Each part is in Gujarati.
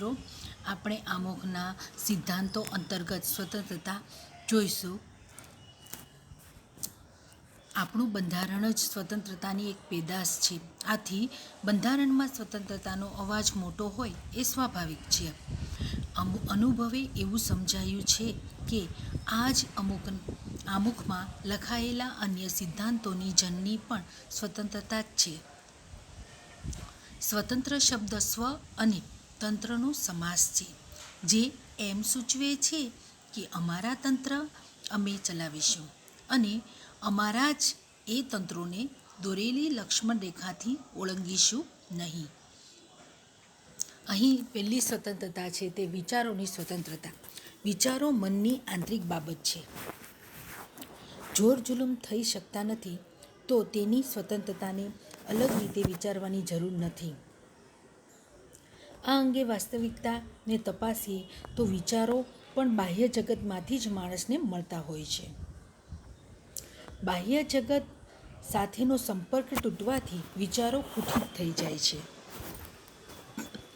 મિત્રો, આપણે આમોખના સિદ્ધાંતો અંતર્ગત સ્વતંત્રતા જોઈશું. આપણું બંધારણ જ સ્વતંત્રતાની એક પેદાશ છે. આથી બંધારણમાં સ્વતંત્રતાનો અવાજ મોટો હોય એ સ્વાભાવિક છે. અનુભવે એવું સમજાયું છે કે આ જ અમુક, આમુખમાં લખાયેલા અન્ય સિદ્ધાંતોની જનની પણ સ્વતંત્રતા જ છે. સ્વતંત્ર શબ્દ સ્વ અને તંત્રનો સમાસ છે, જે એમ સૂચવે છે કે અમારા તંત્ર અમે ચલાવીશું અને અમારા જ એ તંત્રોને દોરેલી લક્ષ્મણ રેખાથી ઓળંગીશું નહીં. અહીં પહેલી સ્વતંત્રતા છે તે વિચારોની સ્વતંત્રતા. વિચારો મનની આંતરિક બાબત છે. જોર જુલુમ થઈ શકતા નથી તો તેની સ્વતંત્રતાને અલગ રીતે વિચારવાની જરૂર નથી. આ અંગે વાસ્તવિકતાને તપાસીએ તો વિચારો પણ બાહ્ય જગતમાંથી જ માણસને મળતા હોય છે. બાહ્ય જગત સાથેનો સંપર્ક તૂટવાથી વિચારો કુઠિત થઈ જાય છે.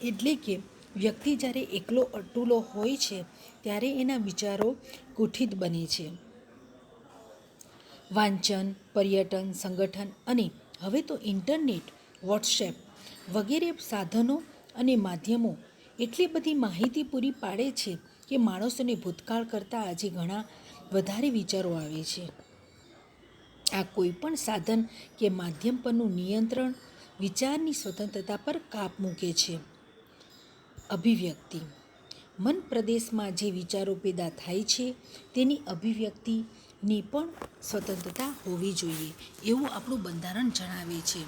એટલે કે વ્યક્તિ જ્યારે એકલો અટૂલો હોય છે, ત્યારે એના વિચારો કુઠિત બને છે. વાંચન, પર્યટન, સંગઠન અને હવે તો ઇન્ટરનેટ, વોટ્સએપ વગેરે સાધનો અને માધ્યમો એટલી બધી માહિતી પૂરી પાડે છે કે માણસોને ભૂતકાળ કરતાં આજે ઘણા વધારે વિચારો આવે છે. આ કોઈ પણ સાધન કે માધ્યમ પરનું નિયંત્રણ વિચારની સ્વતંત્રતા પર કાપ મૂકે છે. અભિવ્યક્તિ. મન પ્રદેશમાં જે વિચારો પેદા થાય છે તેની અભિવ્યક્તિની પણ સ્વતંત્રતા હોવી જોઈએ એવું આપણું બંધારણ જણાવે છે.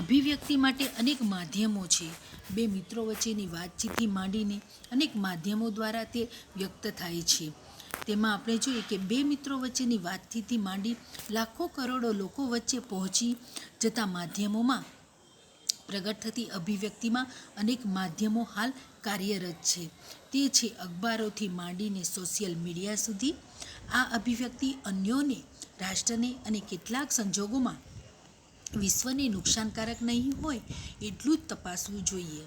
અભિવ્યક્તિ માટે અનેક માધ્યમો છે. બે મિત્રો વચ્ચેની વાતચીતથી માંડીને અનેક માધ્યમો દ્વારા તે વ્યક્ત થાય છે. તેમાં આપણે જોઈએ કે બે મિત્રો વચ્ચેની વાતચીતથી માંડી લાખો કરોડો લોકો વચ્ચે પહોંચી જતા માધ્યમોમાં પ્રગટ થતી અભિવ્યક્તિમાં અનેક માધ્યમો હાલ કાર્યરત છે. તે છે અખબારોથી માંડીને સોશિયલ મીડિયા સુધી. આ અભિવ્યક્તિ અન્યોને, રાષ્ટ્રને અને કેટલાક સંજોગોમાં વિશ્વને નુકસાનકારક નહીં હોય એટલું જ તપાસવું જોઈએ.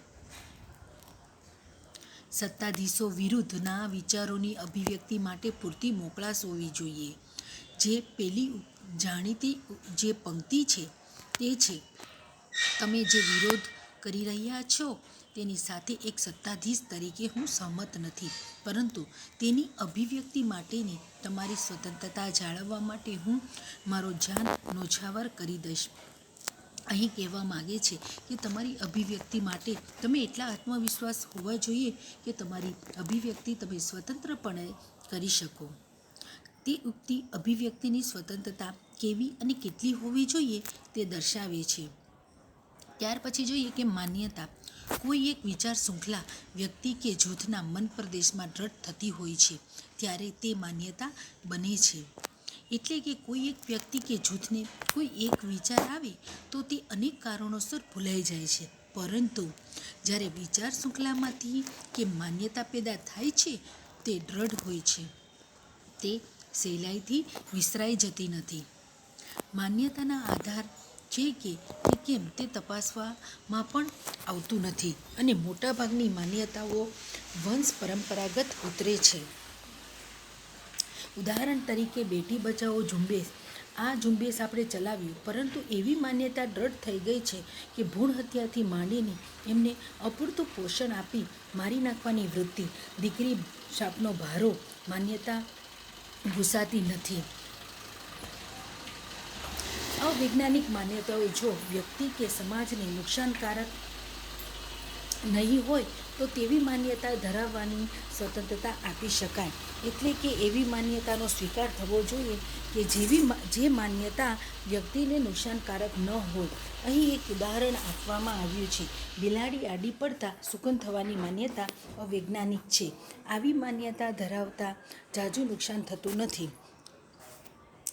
સત્તાધીશો વિરુદ્ધના વિચારોની અભિવ્યક્તિ માટે પૂરતી મોકળાશ હોવી જોઈએ. જે પેલી જાણીતી જે પંક્તિ છે તે છે, તમે જે વિરોધ કરી રહ્યા છો તેની સાથે એક સત્તાધીશ તરીકે હું સહમત નથી. પરંતુ તેની અભિવ્યક્તિ માટેની તમારી સ્વતંત્રતા જાળવવા માટે હું મારો જાન નોછાવર કરી દઈશ. અહીં કહેવા માગે છે કે તમારી અભિવ્યક્તિ માટે તમે એટલા આત્મવિશ્વાસ હોવા જોઈએ કે તમારી અભિવ્યક્તિ તમે સ્વતંત્રપણે કરી શકો. તે ઉક્તિ અભિવ્યક્તિની સ્વતંત્રતા કેવી અને કેટલી હોવી જોઈએ તે દર્શાવે છે. ત્યાર પછી જોઈએ કે માન્યતા. કોઈ એક વિચાર શૃંખલા, વ્યક્તિ કે જૂથના મન પ્રદેશમાં દ્રઢ થતી હોય છે, ત્યારે તે માન્યતા બને છે. એટલે કે કોઈ એક વ્યક્તિ કે જૂથને કોઈ એક વિચાર આવે તો તે અનેક કારણોસર ભૂલાઈ જાય છે. પરંતુ જ્યારે વિચાર શૃંખલામાંથી કે માન્યતા પેદા થાય છે, તે દ્રઢ હોય છે. તે સહેલાઈથી વિસરાઈ જતી નથી. માન્યતાના આધાર છે કે તે કેમ તે તપાસવામાં પણ આવતું નથી અને મોટાભાગની માન્યતાઓ વંશ પરંપરાગત ઉતરે છે. ઉદાહરણ તરીકે બેટી બચાવો ઝુંબેશ. આ ઝુંબેશ આપણે ચલાવ્યું, પરંતુ એવી માન્યતા દ્રઢ થઈ ગઈ છે કે ભૂણ હત્યાથી માંડીને એમને અપૂરતું પોષણ આપી મારી નાખવાની વૃત્તિ. દીકરી શાપનો ભારો માન્યતા ઘૂસાતી નથી. અવૈજ્ઞાનિક માન્યતાઓ જો વ્યક્તિ કે સમાજને નુકસાનકારક નહીં હોય, તો તેવી માન્યતા ધરાવવાની સ્વતંત્રતા આપી શકાય. એટલે કે એવી માન્યતાનો સ્વીકાર થવો જોઈએ કે જેવી જે માન્યતા વ્યક્તિને નુકસાનકારક ન હોય. અહીં એક ઉદાહરણ આપવામાં આવ્યું છે. બિલાડી આડી પડતા સુકન થવાની માન્યતા અવૈજ્ઞાનિક છે. આવી માન્યતા ધરાવતા જાજુ નુકસાન થતું નથી.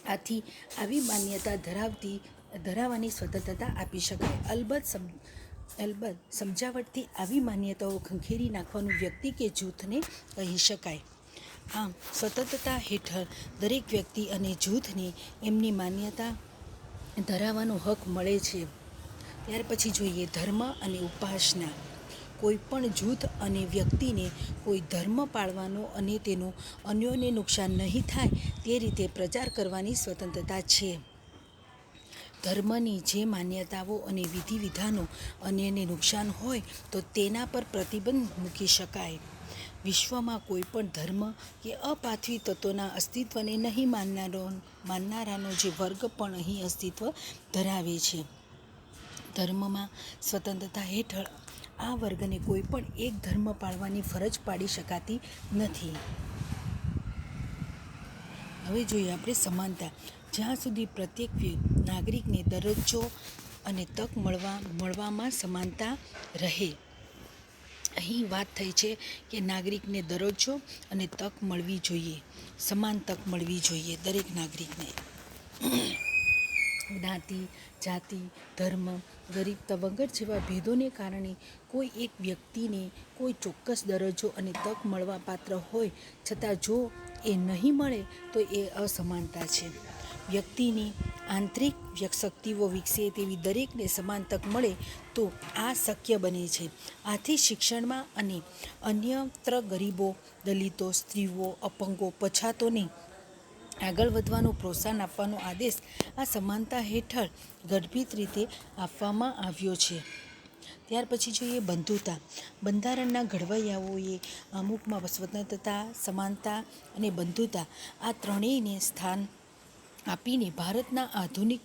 આથી આવી માન્યતા ધરાવતી, ધરાવવાની સ્વતંત્રતા આપી શકાય. અલબત્ત અલબત્ત સમજાવટથી આવી માન્યતાઓ ખંખેરી નાખવાનું વ્યક્તિ કે જૂથને કહી શકાય. આમ, સ્વતંત્રતા હેઠળ દરેક વ્યક્તિ અને જૂથને એમની માન્યતા ધરાવવાનો હક મળે છે. ત્યાર પછી જોઈએ ધર્મ અને ઉપાસના. કોઈ પણ જૂથ અને વ્યક્તિને કોઈ ધર્મ પાળવાનો અને તેનું અન્યોને નુકસાન નહીં થાય તે રીતે પ્રચાર કરવાની સ્વતંત્રતા છે. ધર્મની જે માન્યતાઓ અને વિધિ વિધાનો અન્યને નુકસાન હોય તો તેના પર પ્રતિબંધ મૂકી શકાય. વિશ્વમાં કોઈ પણ ધર્મ કે અપાથવી તત્વોના અસ્તિત્વને નહીં માનનારો, માનનારાનો જે વર્ગ પણ અહીં અસ્તિત્વ ધરાવે છે. ધર્મમાં સ્વતંત્રતા હેઠળ આ વર્ગને કોઈ પણ એક ધર્મ પાળવાની ફરજ પાડી શકાતી નથી. હવે જોઈએ આપણે સમાનતા. જ્યાં સુધી પ્રત્યેક નાગરિકને દરજ્જો અને તક મળવા, મળવામાં સમાનતા રહે. અહીં વાત થઈ છે કે નાગરિકને દરજ્જો અને તક મળવી જોઈએ. સમાન તક મળવી જોઈએ દરેક નાગરિકને. જ્ઞાતિ, જાતિ, ધર્મ, ગરીબ વગર જેવા ભેદોને કારણે કોઈ એક વ્યક્તિને કોઈ ચોક્કસ દરજ્જો અને તક મળવા પાત્ર હોય, છતાં જો એ નહીં મળે તો એ અસમાનતા છે. વ્યક્તિની આંતરિક શક્તિઓ વિકસે તેવી દરેકને સમાન તક મળે તો આ શક્ય બને છે. આથી શિક્ષણમાં અને અન્યત્ર ગરીબો, દલિતો, સ્ત્રીઓ, અપંગો, પછાતોને આગળ વધવાનું પ્રોત્સાહન આપવાનો આદેશ આ સમાનતા હેઠળ ગર્ભિત રીતે આપવામાં આવ્યો છે. ત્યાર પછી જોઈએ બંધુતા. બંધારણના ઘડવૈયાઓએ અમુકમાં સ્વતંત્રતા સમાનતા અને બંધુતા આ ત્રણેયને સ્થાન આપીને ભારતના આધુનિક,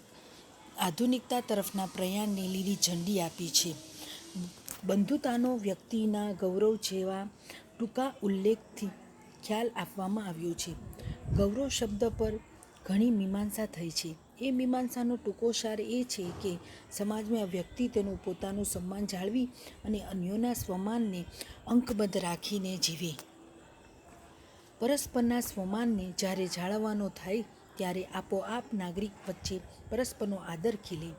આધુનિકતા તરફના પ્રયાણને લીલી ઝંડી આપી છે. બંધુતાનો વ્યક્તિના ગૌરવ જેવા ટૂંકા ઉલ્લેખથી ખ્યાલ આપવામાં આવ્યો છે. ગૌરવ શબ્દ પર ઘણી મીમાંસા થઈ છે. એ મીમાંસાનો ટૂંકો સાર એ છે કે સમાજમાં વ્યક્તિ તેનું પોતાનું સન્માન જાળવી અને અન્યોના સ્વમાનને અંકબદ્ધ રાખીને જીવે. પરસ્પરના સ્વમાનને જ્યારે જાળવવાનો થાય ત્યારે આપોઆપ નાગરિક વચ્ચે પરસ્પરનો આદર ખીલે.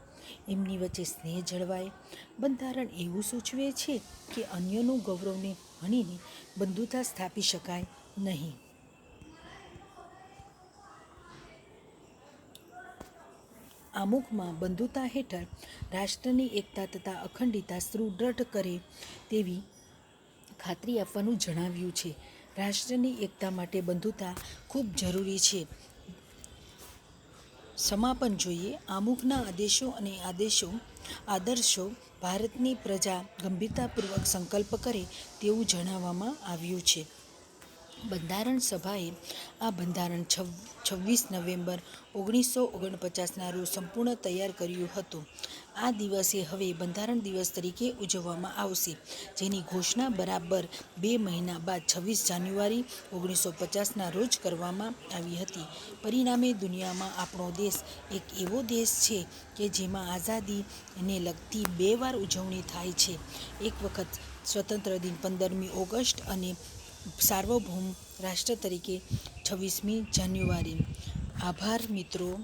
એમની વચ્ચે સ્નેહ જળવાય. બંધારણ એવું સૂચવે છે કે અન્યનું ગૌરવને હણીને બંધુતા સ્થાપી શકાય નહીં. આમુખમાં બંધુતા હેઠળ રાષ્ટ્રની એકતા તથા અખંડિતા સુદૃઢ કરે તેવી ખાતરી આપવાનું જણાવ્યું છે. રાષ્ટ્રની એકતા માટે બંધુતા ખૂબ જરૂરી છે. સમાપન જોઈએ. આમુખના આદેશો અને આદેશો, આદર્શો ભારતની પ્રજા ગંભીરતાપૂર્વક સંકલ્પ કરે તેવું જણાવવામાં આવ્યું છે. બંધારણ સભાએ આ બંધારણ છવ, છવ્વીસ નવેમ્બર ઓગણીસો ઓગણપચાસના રોજ સંપૂર્ણ તૈયાર કર્યું હતું. આ દિવસે હવે બંધારણ દિવસ તરીકે ઉજવવામાં આવશે, જેની ઘોષણા બરાબર બે મહિના બાદ છવ્વીસ જાન્યુઆરી ઓગણીસો પચાસના રોજ કરવામાં આવી હતી. પરિણામે દુનિયામાં આપણો દેશ એક એવો દેશ છે કે જેમાં આઝાદીને લગતી બે વાર ઉજવણી થાય છે. એક વખત સ્વતંત્ર દિન પંદરમી ઓગસ્ટ અને સાર્વભૌમ રાષ્ટ્ર તરીકે છવ્વીસમી જાન્યુઆરી. આભાર મિત્રો.